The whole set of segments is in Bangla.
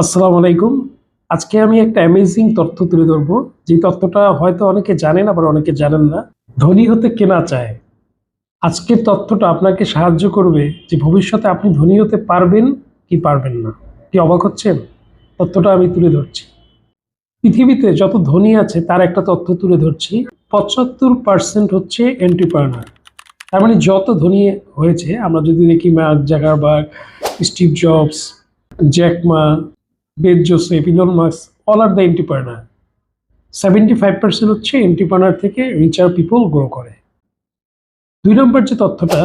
আসসালামু আলাইকুম। আজকে আমি একটা অ্যামেজিং তথ্য তুলে ধরবো। যে তথ্যটা হয়তো অনেকে জানেন আবার অনেকে জানেন না। ধনী হতে কেনা চায়? আজকের তথ্যটা আপনাকে সাহায্য করবে যে ভবিষ্যতে আপনি ধনী হতে পারবেন কি পারবেন না। কি অবাক হচ্ছেন? তথ্যটা আমি তুলে ধরছি। পৃথিবীতে যত ধনী আছে, তার একটা তথ্য তুলে ধরছি। পঁচাত্তর পার্সেন্ট হচ্ছে এন্টিপ্রানার তার মানে যত ধনী হয়েছে, আমরা যদি দেখি Mark Zuckerberg Steve Jobs Jack Ma Veda Joseph, Elon Musk all are the entrepreneur. Seventy five percent হচ্ছে এন্টিপ্রানার থেকে রিচার পিপল গ্রো করে। দুই নম্বর যে তথ্যটা,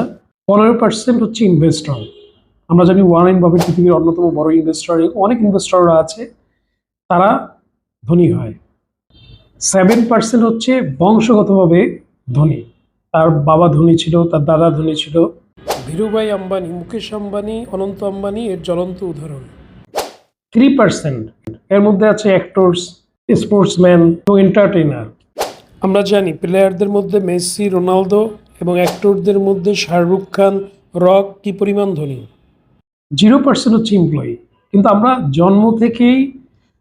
পনেরো পার্সেন্ট হচ্ছে ইনভেস্টর আমরা জানি ওয়ারেন বাফেট পৃথিবীর অন্যতম বড় ইনভেস্টর অনেক ইনভেস্টররা আছে, তারা ধনী হয়। সেভেন পার্সেন্ট হচ্ছে বংশগতভাবে ধনী। তার বাবা ধনী ছিল, তার দাদা ধনী ছিল। ধীরুভাই আম্বানি, মুকেশ আম্বানি, অনন্ত আম্বানি, এর জ্বলন্ত উদাহরণ। থ্রি পার্সেন্ট এর মধ্যে আছে অ্যাক্টরস স্পোর্টসম্যান এবং এন্টারটেইনার আমরা জানি প্লেয়ারদের মধ্যে মেসি রোনালদো এবং অ্যাক্টরদের মধ্যে শাহরুখ খান রক কি পরিমাণ ধনী? জিরো পার্সেন্ট হচ্ছে এমপ্লয়ি কিন্তু আমরা জন্ম থেকেই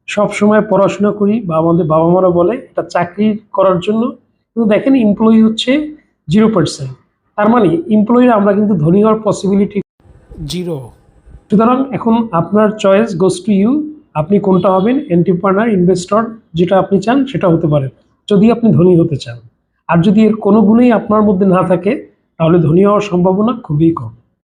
সব সময় পড়াশোনা করি বা আমাদের বাবা মারা বলে এটা চাকরি করার জন্য। কিন্তু দেখেন এমপ্লয়ি হচ্ছে জিরো পার্সেন্ট তার মানে এমপ্লয়িরা আমরা কিন্তু ধনী হওয়ার পসিবিলিটি জিরো সুতরাং এখন আপনার চয়েস গোস টু ইউ আপনি কোনটা হবেন? এন্টারপ্রেনার ইনভেস্টর যেটা আপনি চান সেটা হতে পারে। যদি আপনি ধনী হতে চান। আর যদি এর কোনো গুণেই আপনার মধ্যে না থাকে, তাহলে ধনী হওয়ার সম্ভাবনা খুবই কম।